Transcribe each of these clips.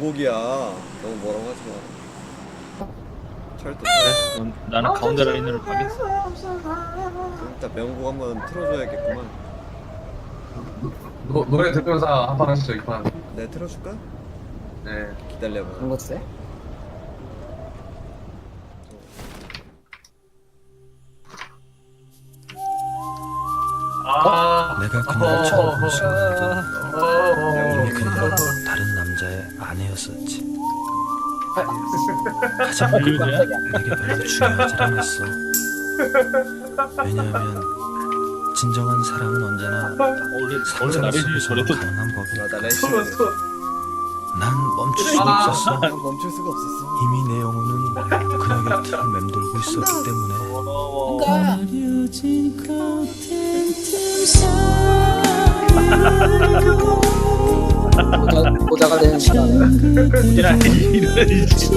명곡이야. 너무 뭐라고 하지 마. 철도 그래 넌, 나는 가운데 라인으로 가겠어 일단 명곡 한번 틀어줘야겠구만. 노, 노래 들으면서 한판 하시죠 이판 내 틀어줄까? 네 기다려봐. 그런 거 쎄? 아, 내가 그날 처음 본 순간도 어, 이미 그녀는 다른 남자의 아내였었지. 가장 인류제야? 내게 별로 중요한 사람이었어. 왜냐하면 진정한 사랑은 언제나 원래 원래 나를 속에서 가능한 법이. 나 레이싱을 난 멈출 수가 아. 없었어. 멈출 수가 없었어. 이미 내 영혼은 그녀 곁을 맴돌고 있었기 때문에. 보자, 보자가 되는 시간에 야 이래야지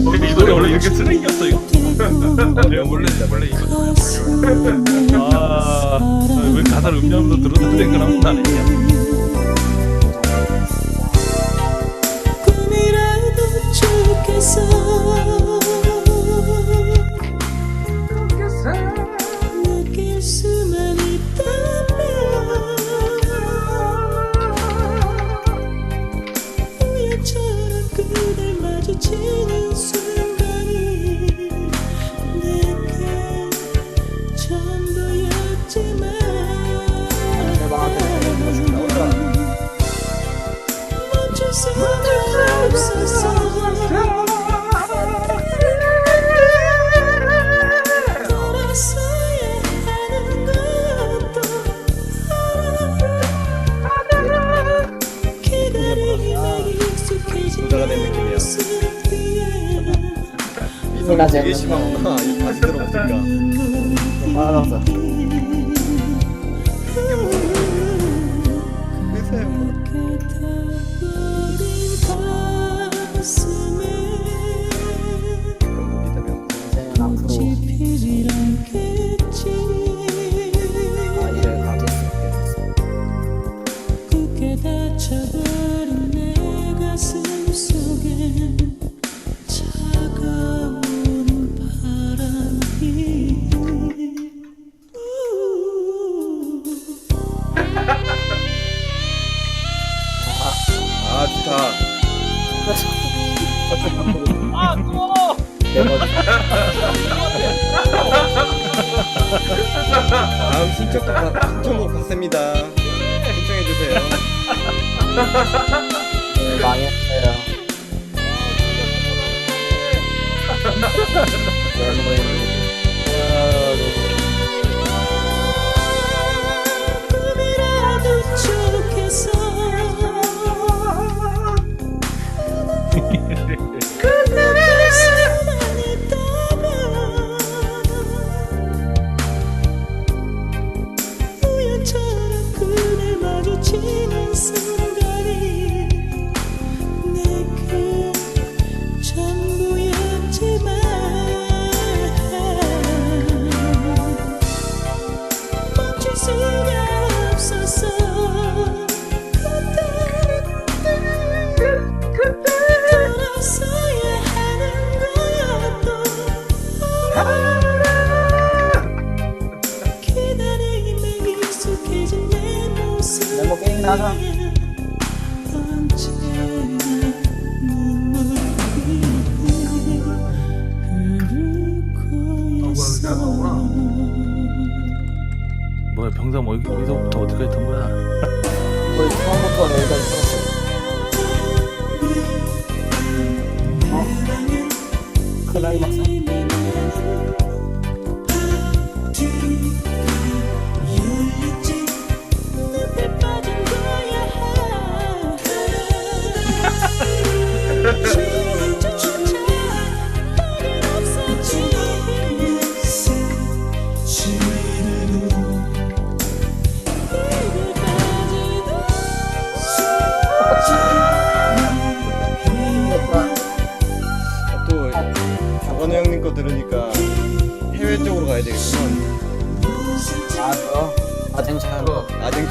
이 노래 원래 이렇게 쓰레기였어 이거? 네, 원래 원래 이거 아왜 가사를 음량도 들어도 생각하면 나는 꿈이라도 우 되게 심하구나. 이거 다시 들어보니까. 알았어 때 내가 다음 신청곡 받- 신청곡 받습니다. 신청해 주세요. 네, 망했어요 꿈이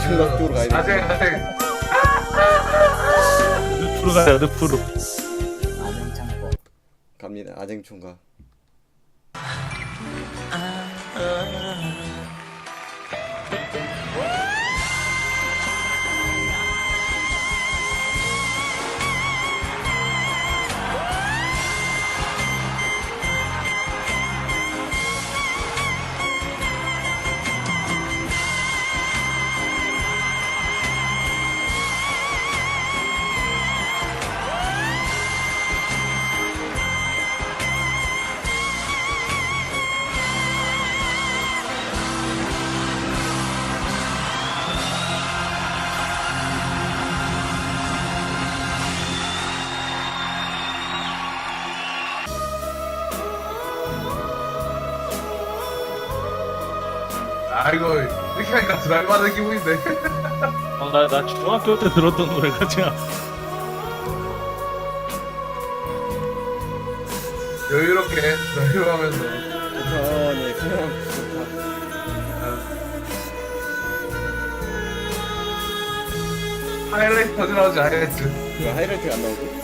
아쟁 총각 쪽으로 가야 돼. 아직 아직 늪으로 가요 늪으로 아쟁창법. 갑니다. 아쟁 총각. 이렇게 하니까 드라이브 하는 기분인데 어, 나, 나 중학교 때 들었던 노래가 그냥 여유롭게 드라이브 하면서 천천히 그냥 좋다. 하이라이트 터져 나오지 하이라이트 그 하이라이트가 안 나오고.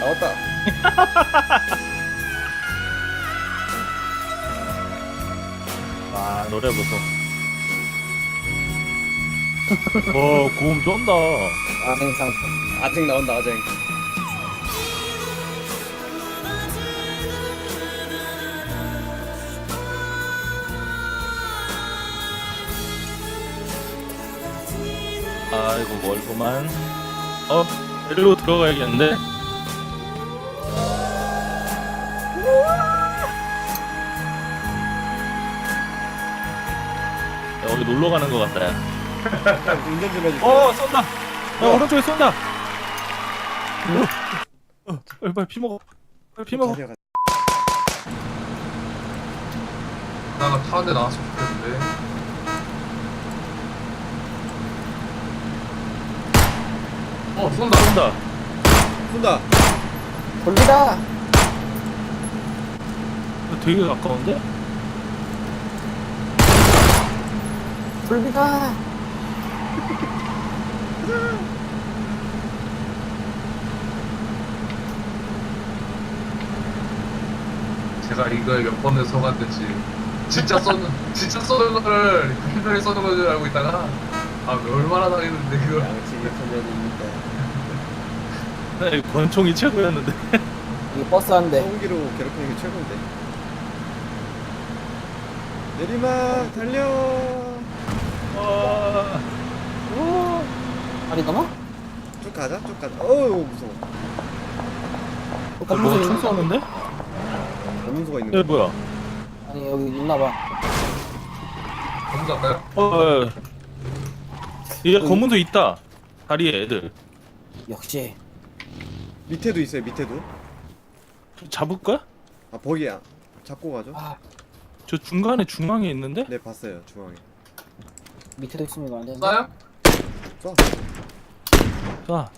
나왔다. 아 노래 보소 어 고음 쩐다 아쟁창법. 아쟁 나온다. 아쟁. 아이고 멀구만 어 일로 들어가야겠는데 어디 놀러 가는 것 같다 야. 운전 좀 해주세요. 어 쏜다 야 오른쪽에 쏜다 어, 어, 빨리 빨리 피 먹어 빨리 피 먹어 가세요, 가세요. 나가 타는데 나왔으면 좋겠는데 어 쏜다 쏜다 쏜다. 돌리다. 되게 가까운데? 돌리다. 제가 이거에 몇 번을 속았는지 진짜 쏘는 진짜 쏘는 거를 핸들에 쏘는 거줄 알고 있다가 아 얼마나 당했는데 그걸 양치기 소년입니다. 네, 권총이 최고였는데 이게 버스 한 대. 소음기로 괴롭히는 게 최고인데. 내리막 달려. 와 아니 넘어? 쭉 가자. 쭉 가자. 어우 무서워. 뭐야 소리 총 쏘는데? 검문소가 있는 얘 거. 뭐야 아니 여기 있나 봐. 검사 갈까요? 어, 어, 어. 얘 검문소 있다 다리에 애들 역시. 밑에도 있어요. 밑에도. 잡을까? 아 거기야. 잡고 가죠. 아 저 중간에 중앙에 있는데? 네 봤어요. 중앙에. 밑에도 있으면 이거 안 되는데. 쏴. 자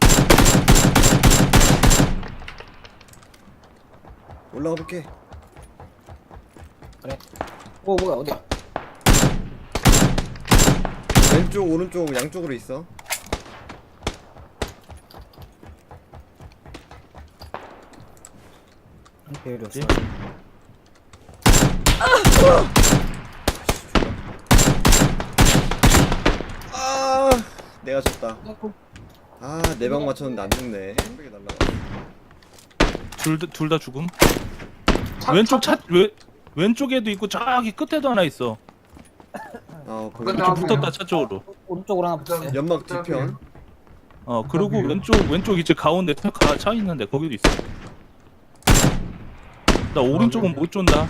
올라가 볼게. 오 뭐야 어디야? 왼쪽 오른쪽 양쪽으로 있어. 배율이 없어. 아 내가 졌다. 아네 방 맞췄는데 안 죽네. 날라가. 둘다 죽음 차- 왼쪽 차- 차 왼, 왼쪽에도 있고 저기 끝에도 하나 있어 아 거기 끝나- 좀 붙었다 차 쪽으로 오른쪽으로 하나 붙었어요. 연막 뒤편. 어 그리고 아, 왼쪽 왼쪽 이제 가운데 차, 가- 차 있는데 거기도 있어 나 오른쪽은 못 쫀다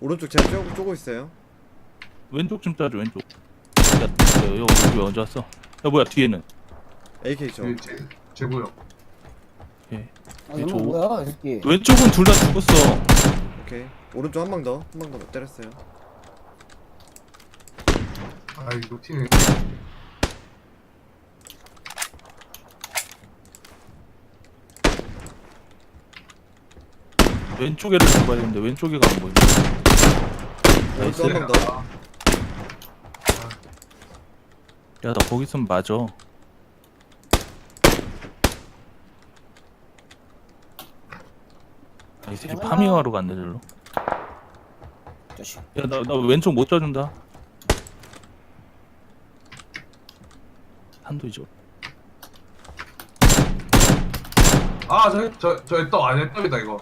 오른쪽 제가 쪼고, 쪼고 있어요. 왼쪽 좀 짜줘 왼쪽 야, 야 여기 여기 왜 언제 왔어 야 뭐야 뒤에는 AK 죠. 제- 제- 제고요 예. 아 이거 저- 뭐야 이 새끼. 왼쪽은 둘 다 죽었어 오케이. 오른쪽 한 방 더. 한 방 더 때렸어요. 아 이거 팀이 왼쪽에를 잡아야 되는데 왼쪽에가 안 보이네. 오른쪽 한명 더. 야, 나 거기 있으면 맞아. 아, 이 새끼 파밍하러 갔네, 저로. 자식. 야, 나, 나 왼쪽 못 쪄준다. 한도 이죠. 아 저기 저저떡 아니야 떡이다 이거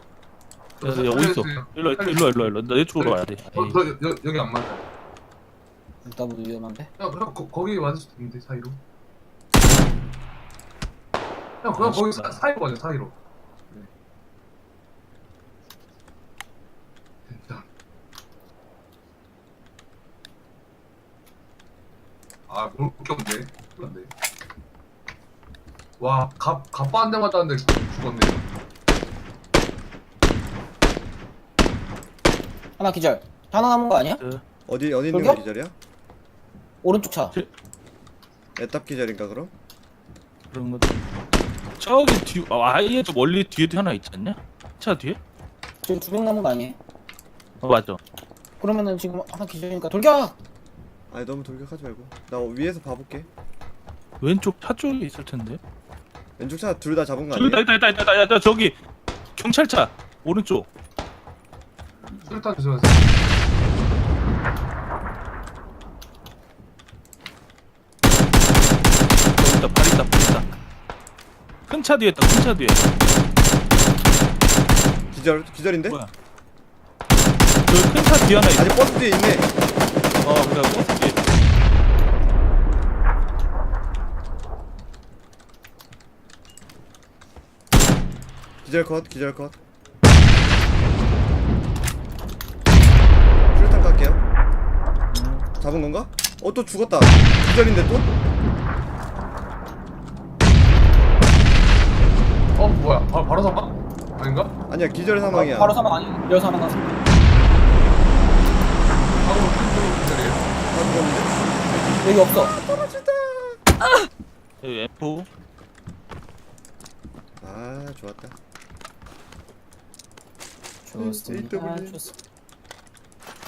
야, 야, 어디 있어? 일로, 와, 일로, 와, 일로, 와, 일로. 와. 나 이쪽으로 와야 돼. 어, 에이. 저 여, 여기 안 맞아 더블 위험한데? 야 그냥 거, 거기 맞을 수도 있는데 사이로 형 그냥 거기 사, 사이로 가자 사이로 네. 됐다 아 뭘, 웃겼네 웃겼네 와 갑, 갑바 한 대 맞았는데 죽었네 하나 기절. 하나 남은 거 아니야? 어디 어디 있는 저기요? 거 기절이야? 오른쪽 차. 애답 기절인가 그럼? 그런 거. 저기 뒤, 아, 아예 저 멀리 뒤에도 하나 있지 않냐? 차 뒤에? 지금 두 명 남은 거 아니에요? 어, 맞아. 그러면은 지금 하나 기절이니까 돌격! 아니 너무 돌격하지 말고 나 위에서 봐볼게. 왼쪽 차 쪽에 있을 텐데. 왼쪽 차 둘 다 잡은 거 저기 있다, 아니야? 있다, 있다, 있다, 있다, 있다, 저기 경찰차 오른쪽. 수류탄 주세요 저기 있다, 발 있다, 발 있다. 큰 차 뒤에 있다, 큰 차 뒤에. 기절 기절인데? 뭐야? 저기 큰차 뒤에 하나 있어. 아직 버스 뒤에 있네. 어, 그래, 버스 뒤에. 기절 컷 기절 컷. 술탄 갈게요. 잡은 건가? 어 또 죽었다. 기절인데 또? 바, 바로 사망? 아닌가? 아니야 기절 사망이야. 바로 사망 아니야? 기절 사망 같습니다. 바로 기절이에요 다 죽었는데? 여기 없어. 여기 M4. 아 좋았다. 좋습니다. AW. 좋습니다.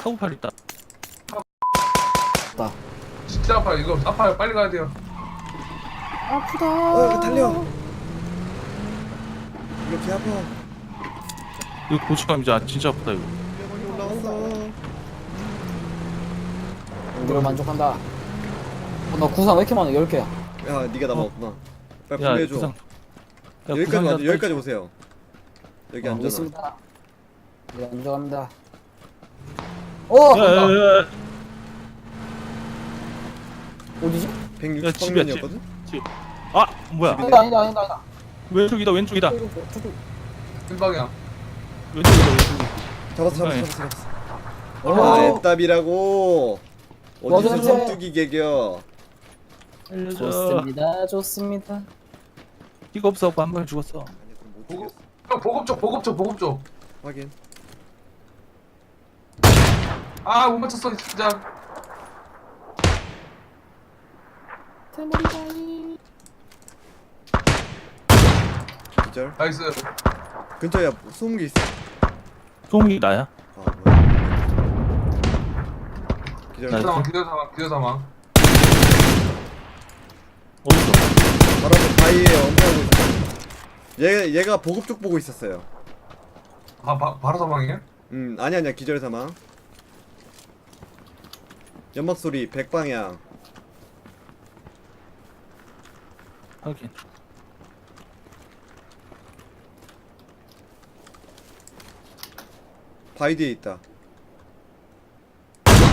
카고팔 있다. 진짜 아파요 이거 아파요 빨리 가야 돼요 어 달려. 이렇게 아파. 이거 고치감이지, 아, 진짜 아프다, 이거. 병원이 올라왔어. 우리로 만족한다. 어, 너 구상 왜 이렇게 많아? 10개야. 야 네가 남았구나. 빨리 야, 분해줘. 구상. 야, 여기까지 와줘. 여기까지 오세요. 여기 어, 앉아나. 있습니다. 네, 안정합니다. 어! 야, 야, 야, 어디지? 야, 집이야, 160방면이었거든? 아, 뭐야? 아니다, 아니다, 아니다, 아니다. 왼쪽이다, 왼쪽이다. 흰방향 왼쪽이다, 왼쪽이. 잡았어 잡았어 네. 잡았어 잡았어. 어. 아 애답이라고. 어디서 맞아, 성뚜기 개겨. 알려줘. 좋습니다, 좋습니다. 이거 없어갖고 한 방에 죽었어. 아니 그럼 못 보급 죽였어. 형 보급 쪽 보급 쪽 보급 쪽아못 확인. 맞췄어 진짜 기절. 나이스 근처에 소음기 있어. 소음기 나야? 아 뭐야. 기절. 나이스. 기절 사망 기절 사망 기절 사망 어딨어? 바로 앞에 바위에 엄폐하고 있어. 얘 얘가 보급 쪽 보고 있었어요. 아 바, 바로 사망이야? 음 아니 아니야 기절 사망. 연막 소리 백방향. 하긴. 바위 뒤에 있다.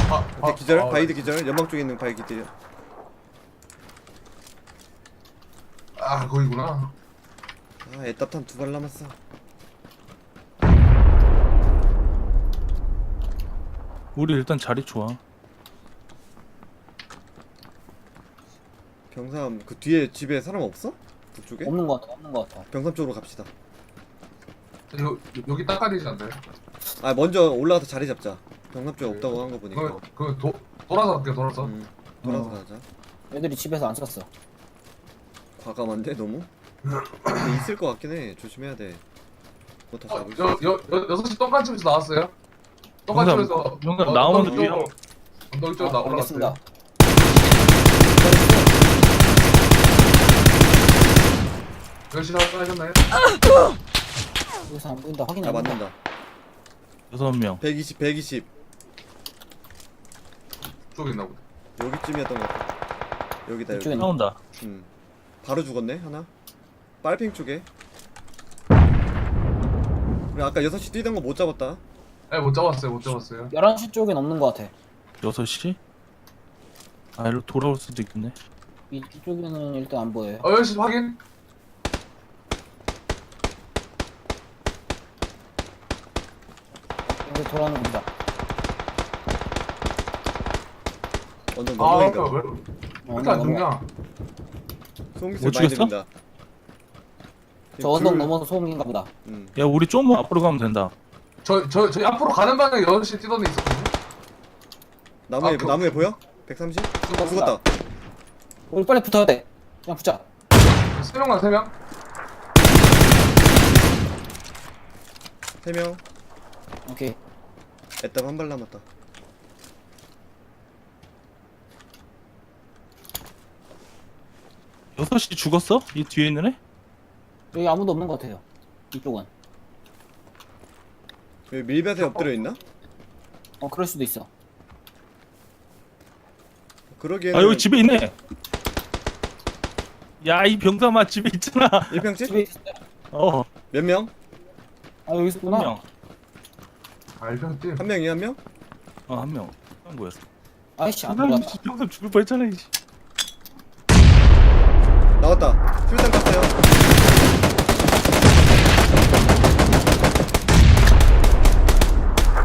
아, 오케이 기절. 바위드 기절. 연막 쪽에 있는 바위 기절. 아 거기구나 아 애답탄 두 발 남았어. 우리 일단 자리 좋아. 병삼 그 뒤에 집에 사람 없어? 북쪽에? 없는 것 같아, 없는 것 같아. 병삼 쪽으로 갑시다. 여, 여기 닦아야 않나요? 아 먼저 올라가서 자리 잡자. 병삼 쪽에 없다고 한 거 보니까. 그, 그 도, 돌아서 갈게요 돌아서 음, 돌아서 어. 가자. 애들이 집에서 안 썼어. 과감한데 너무? 근데 있을 것 같긴 해. 조심해야 돼. 부터 어, 잡을 수 여. 여, 여, 6시 똥간집에서 나왔어요? 똥간집에서 언덕 뒤에요. 쪽으로- 언덕 쪽으로 아, 나 알겠습니다. 올라갔어요 열시 하셨나요? 여기서 안 보인다. 확인 아안 된다. 맞는다. 여섯 명 120 120 쪽에 있나 보다 여기쯤이었던 것 같아. 여기다 여기. 이쪽에 있나? 싸운다 음. 바로 죽었네 하나. 빨핑 쪽에. 우리 아까 6시 뛰던 거 못 잡았다. 네못 잡았어요 못 잡았어요 11시 쪽엔 없는 것 같아. 여섯 시? 아 일로 돌아올 수도 있겠네 이, 이쪽에는 일단 안 보여요. 어 열시 확인 여기 돌아오는 겁니다. 완전 아 넘어인가. 왜, 왜 어, 이렇게 안 죽냐 뭐 많이 죽였어? 들린다. 저 언덕 둘- 넘어서 소음인가 보다. 음. 야 우리 좀 앞으로 가면 된다 저, 저, 저희 앞으로 가는 방향에 6시 뛰던 애 있었거든요 나무에 아, 그- 나무에 보여? 130? 죽었다. 죽었다. 우리 빨리 붙어야 돼. 그냥 붙자. 3명만 3명? 3명. 오케이. 애답 한발 남았다. 여섯 시 죽었어? 이 뒤에 있는 애? 여기 아무도 없는 것 같아요. 이쪽은. 여기 밀밭에 엎드려 있나? 어, 그럴 수도 있어. 그러기에는 아 여기 집에 있네 야 이 병사마 집에 있잖아 1평집? 집에 있어. 어몇 명? 아, 여기 있었구나. 한명 알병띠 한 명이 한 명? 어 한 명 한 거였어 아이씨, 안 아. 씨, 병사 죽을 뻔했잖아 이씨 나왔다. 출장 갔어요.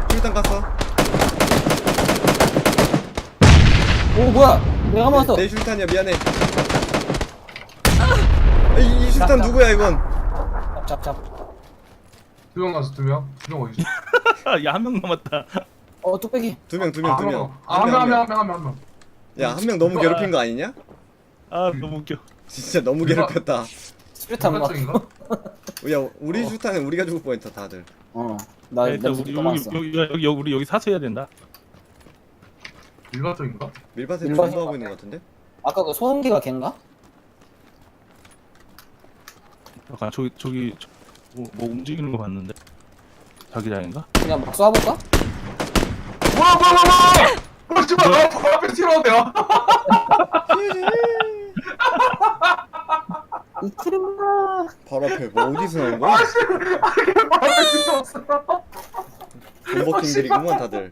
출장 갔어. 오, 뭐야? 내가 맞았어. 내 슈탄이야 미안해. 아, 이, 이 슈탄 누구야 이건? 잡, 잡. 두명 가서 두 명 두 명 어디지? 야한 명 남았다 어, 뚝배기. 두 명 두 명 두 명. 아한 명 한 명 한 명 한 명 야 한 명 너무 괴롭힌 거 아니냐? 아 너무 웃겨 진짜 너무 누가- 괴롭혔다. 스프레트 막. 쪽인가? 야 우리 슈탄은 우리가 죽을 뻔했다 다들. 어. 나 야, 일단 냄새 우리 또 여기. 여기, 여기, 여기 우리 여기 사수해야 된다 일반 쪽인가? 밀밭에 존버하고 있는 것 같은데? 아까 그 소음기가 걘가? 약간 저기 저기 저- 뭐, 뭐 움직이는 거 봤는데 자기장인가? 그냥 막 쏴볼까? 뭐야 뭐야 뭐야 뭐야 씨발 나 바로 앞에 튀어나온대요 이틀인가? 바로 앞에 뭐 어디서 나온 거야? 바로 앞에 튀어나왔어 존버킹들이구만 다들.